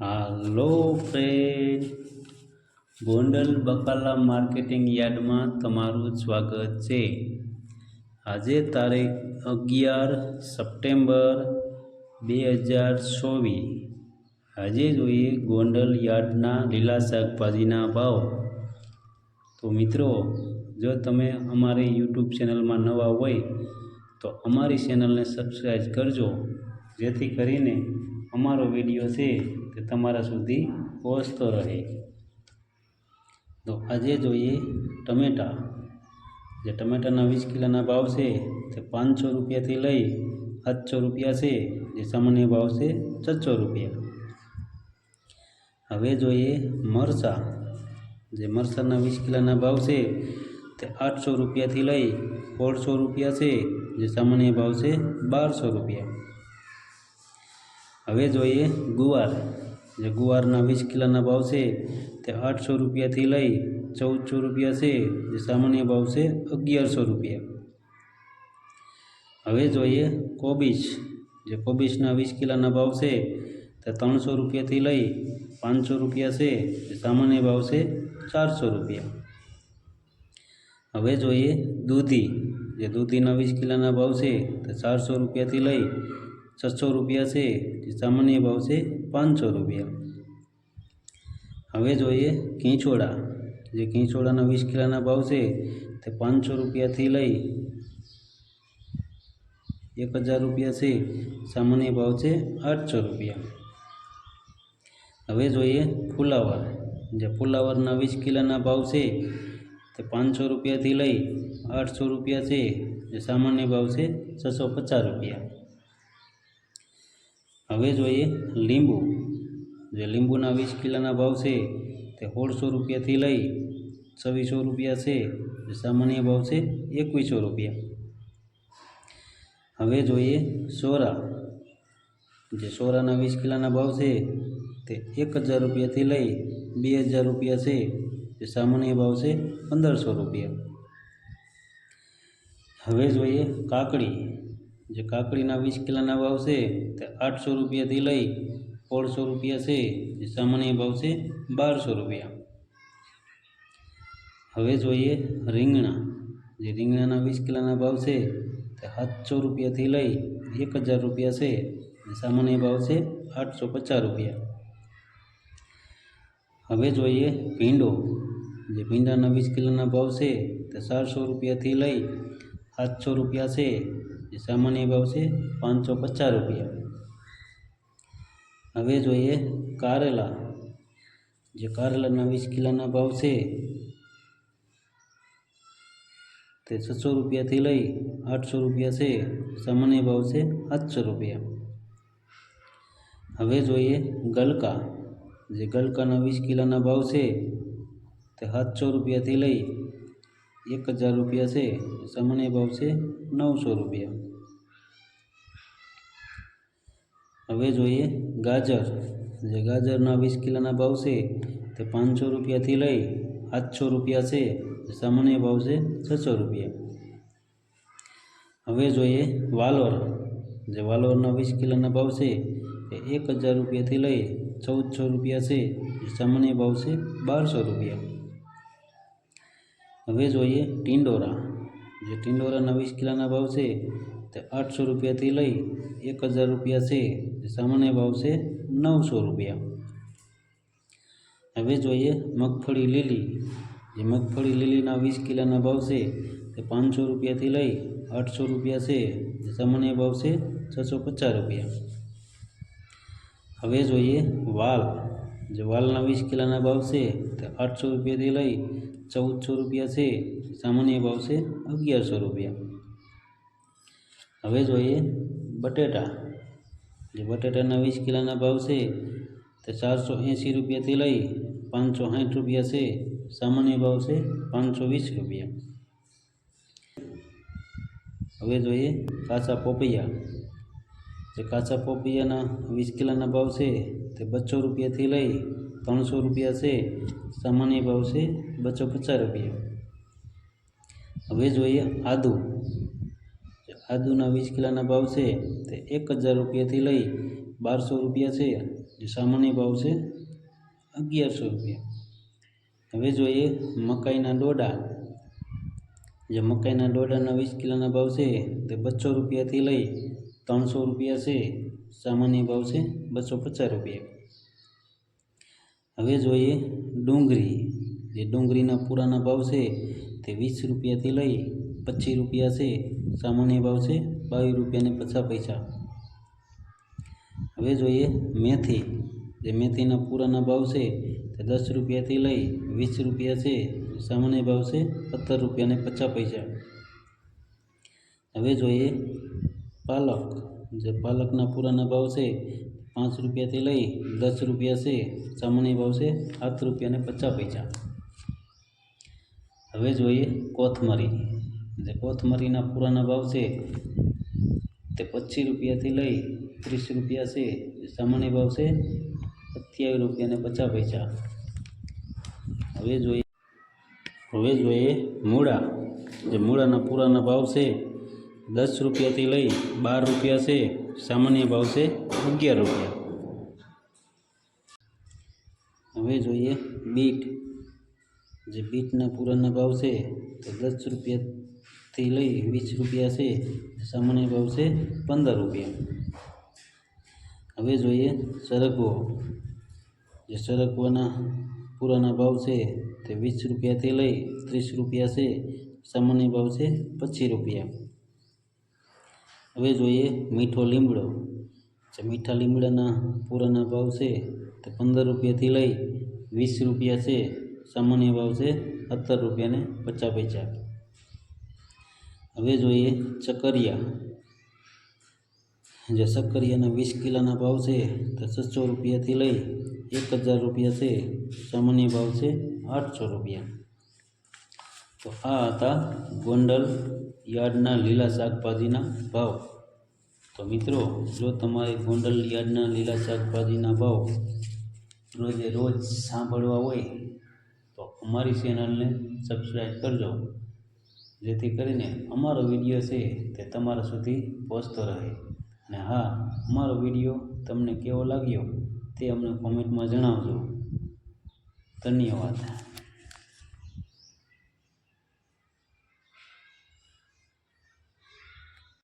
હાલો friend Gondal બકાલા marketing યાર્ડમાં તમારું સ્વાગત છે. આજે તારીખ અગિયાર સપ્ટેમ્બર બે હજાર ચોવીસ. આજે જોઈએ ગોંડલ યાર્ડના લીલા શાકભાજીના ભાવ. તો મિત્રો, જો તમે અમારી યુટ્યુબ ચેનલમાં નવા હોય, તો અમારી ચેનલને સબસ્ક્રાઈબ કરજો. જેથી કરીને અમારો વીડિયો છે તે તમારા સુધી પહોંચતો રહે. તો આજે જોઈએ ટમેટાં. જે ટમેટાના વીસ કિલોના ભાવ છે તે પાંચસો રૂપિયાથી લઈ સાતસો રૂપિયા છે. જે સામાન્ય ભાવ છે છસો રૂપિયા. હવે જોઈએ મરચાં. જે મરચાંના વીસ કિલોના ભાવ છે તે આઠસો રૂપિયાથી લઈ સોળસો રૂપિયા છે. જે સામાન્ય ભાવ છે બારસો રૂપિયા. હવે જોઈએ ગુવાર જે ગુવારના વીસ કિલોના ભાવ છે તે આઠસો રૂપિયાથી લઈ ચૌદસો રૂપિયા છે જે સામાન્ય ભાવ છે અગિયારસો રૂપિયા હવે જોઈએ કોબીજ જે કોબીજના વીસ કિલોના ભાવ છે તે ત્રણસો રૂપિયાથી લઈ પાંચસો રૂપિયા છે જે સામાન્ય ભાવ છે ચારસો રૂપિયા હવે જોઈએ દૂધી જે દૂધીના વીસ કિલોના ભાવ છે તે ચારસો રૂપિયાથી લઈ છસો રૂપિયા છે જે સામાન્ય ભાવ છે પાંચસો રૂપિયા હવે જોઈએ કીંચોડા જે કીંચોડાના વીસ કિલોના ભાવ છે તે પાંચસો રૂપિયાથી લઈ એક હજાર રૂપિયા છે સામાન્ય ભાવ છે આઠસો રૂપિયા હવે જોઈએ ફુલાવર જે ફુલાવરના વીસ કિલોના ભાવ છે તે પાંચસો રૂપિયાથી લઈ આઠસો રૂપિયા છે જે સામાન્ય ભાવ છે છસો પચાસ રૂપિયા હવે જોઈએ લીંબુ. જે લીંબુના વીસ કિલોના ભાવ છે, તે સોળસો રૂપિયાથી લઈ છવ્વીસો રૂપિયા છે, જે સામાન્ય ભાવ છે, એકવીસો રૂપિયા. હવે જોઈએ સોરા. જે સોરાના વીસ કિલોના ભાવ છે, તે એક હજાર રૂપિયાથી લઈ બે હજાર રૂપિયા છે, જે સામાન્ય ભાવ છે, પંદરસો રૂપિયા. હવે જોઈએ કાકડી. જે કાકડીના વીસ કિલોના ભાવ છે તે આઠસો રૂપિયાથી લઈ સોળસો રૂપિયા છે જે સામાન્ય ભાવ છે બારસો રૂપિયા હવે જોઈએ રીંગણા જે રીંગણાના વીસ કિલોના ભાવ છે તે સાતસો રૂપિયાથી લઈ એક હજાર રૂપિયા છે જે સામાન્ય ભાવ છે આઠસો પચાસ રૂપિયા હવે જોઈએ ભીંડો જે ભીંડાના વીસ કિલોના ભાવ છે તે ચારસો રૂપિયાથી લઈ સાતસો રૂપિયા છે જે સામાન્ય ભાવ છે પાંચસો પચાસ રૂપિયા હવે જોઈએ કારેલા જે કારેલાના વીસ કિલોના ભાવ છે તે છસો રૂપિયાથી લઈ આઠસો રૂપિયા છે સામાન્ય ભાવ છે સાતસો રૂપિયા હવે જોઈએ ગલકા જે ગલકાના વીસ કિલોના ભાવ છે તે સાતસો રૂપિયાથી લઈ એક હજાર રૂપિયા છે સામાન્ય ભાવ છે નવસો રૂપિયા હવે જોઈએ ગાજર જે ગાજરના વીસ કિલોના ભાવ છે તે પાંચસો રૂપિયાથી લઈ આઠસો રૂપિયા છે સામાન્ય ભાવ છે છસો રૂપિયા હવે જોઈએ વાલોર જે વાલોરના વીસ કિલોના ભાવ છે તે એક હજાર રૂપિયાથી લઈ ચૌદસો રૂપિયા છે સામાન્ય ભાવ છે બારસો રૂપિયા હવે જોઈએ ટિંડોરા જે ટિંડોરાના વીસ કિલોના ભાવ છે તે આઠસો રૂપિયાથી લઈ એક હજાર રૂપિયા છે જે સામાન્ય ભાવ છે નવસો રૂપિયા હવે જોઈએ મગફળી લીલી જે મગફળી લીલીના વીસ કિલોના ભાવ છે તે પાંચસો રૂપિયાથી લઈ આઠસો રૂપિયા છે જે સામાન્ય ભાવ છે છસો પચાસ રૂપિયા હવે જોઈએ વાલ જે વાલના વીસ કિલોના ભાવ છે તે આઠસો રૂપિયાથી લઈ ચૌદસો રૂપિયા છે સામાન્ય ભાવ છે અગિયારસો રૂપિયા હવે જોઈએ બટેટા જે બટેટાના વીસ કિલોના ભાવ છે તે ચારસો એંસી રૂપિયાથી લઈ પાંચસો સાઠ રૂપિયા છે સામાન્ય ભાવ છે પાંચસો વીસ રૂપિયા હવે જોઈએ કાચા પોપૈયા જે કાચા પોપૈયાના વીસ કિલોના ભાવ છે તે બસો રૂપિયાથી લઈ ત્રણસો રૂપિયા છે, સામાન્ય ભાવ છે બસો પચાસ રૂપિયા. હવે જોઈએ આદુ. આદુના વીસ કિલોના ભાવ છે તે એક હજાર રૂપિયાથી લઈ બારસો રૂપિયા છે, જે સામાન્ય ભાવ છે અગિયારસો રૂપિયા. હવે જોઈએ મકાઈના ડોડા. જે મકાઈના ડોડાના વીસ કિલોના ભાવ છે તે બસો રૂપિયાથી લઈ ત્રણસો રૂપિયા છે, સામાન્ય ભાવ છે બસો પચાસ રૂપિયા. હવે જોઈએ ડુંગળી. જે ડુંગળીના પૂરાના ભાવ છે તે વીસ રૂપિયાથી લઈ પચીસ રૂપિયા છે, સામાન્ય ભાવ છે બાવીસ રૂપિયાને પચાસ પૈસા. હવે જોઈએ મેથી. જે મેથીના પૂરાના ભાવ છે તે દસ રૂપિયાથી લઈ વીસ રૂપિયા છે, સામાન્ય ભાવ છે સત્તર રૂપિયાને પચાસ પૈસા. હવે જોઈએ પાલક. જે પાલકના પૂરાના ભાવ છે, પાંચ રૂપિયાથી લઈ દસ રૂપિયા છે સામાન્ય ભાવ છે, સાત રૂપિયા ને પચાસ પૈસા. હવે જોઈએ કોથમરી. જે કોથમરીના પૂરાના ભાવ છે, તે પચીસ રૂપિયાથી લઈ ત્રીસ રૂપિયા છે સામાન્ય ભાવ છે, સત્યાવીસ રૂપિયા ને પચાસ પૈસા. હવે જોઈએ હવે જોઈએ મૂળા. જે મૂળાના પૂરાના ભાવ છે દસ રૂપિયાથી લઈ બાર રૂપિયા છે સામાન્ય ભાવ છે અગિયાર રૂપિયા હવે જોઈએ બીટ જે બીટના પૂરાના ભાવ છે તો દસ રૂપિયાથી લઈ વીસ રૂપિયા છે સામાન્ય ભાવ છે પંદર રૂપિયા હવે જોઈએ સરગવો જે સરગવાના પૂરાના ભાવ છે તે વીસ રૂપિયાથી લઈ ત્રીસ રૂપિયા છે સામાન્ય ભાવ છે પચીસ રૂપિયા હવે જોઈએ મીઠો લીમડો. જે મીઠા લીમડાના પૂરાના ભાવ છે તે પંદર રૂપિયાથી લઈ વીસ રૂપિયા છે. સામાન્ય ભાવ છે સત્તર રૂપિયાને પચાસ પૈસા. હવે જોઈએ ચકરિયા. જે શક્કરિયાના વીસ કિલોના ભાવ છે તો છસો રૂપિયાથી લઈ એક હજાર રૂપિયા છે. સામાન્ય ભાવ છે આઠસો રૂપિયા. તો આ હતા ગોંડલ યાર્ડના લીલા શાકભાજીના ભાવ. તો મિત્રો, જો તમારે ગોંડલ યાર્ડના લીલા શાકભાજીના ભાવ રોજે રોજ સાંભળવા હોય, તો અમારી ચેનલને સબસ્ક્રાઈબ કરજો. જેથી કરીને અમારો વીડિયો છે તે તમારા સુધી પહોંચતો રહે. અને હા, અમારો વીડિયો તમને કેવો લાગ્યો તે અમને કોમેન્ટમાં જણાવજો. ધન્યવાદ.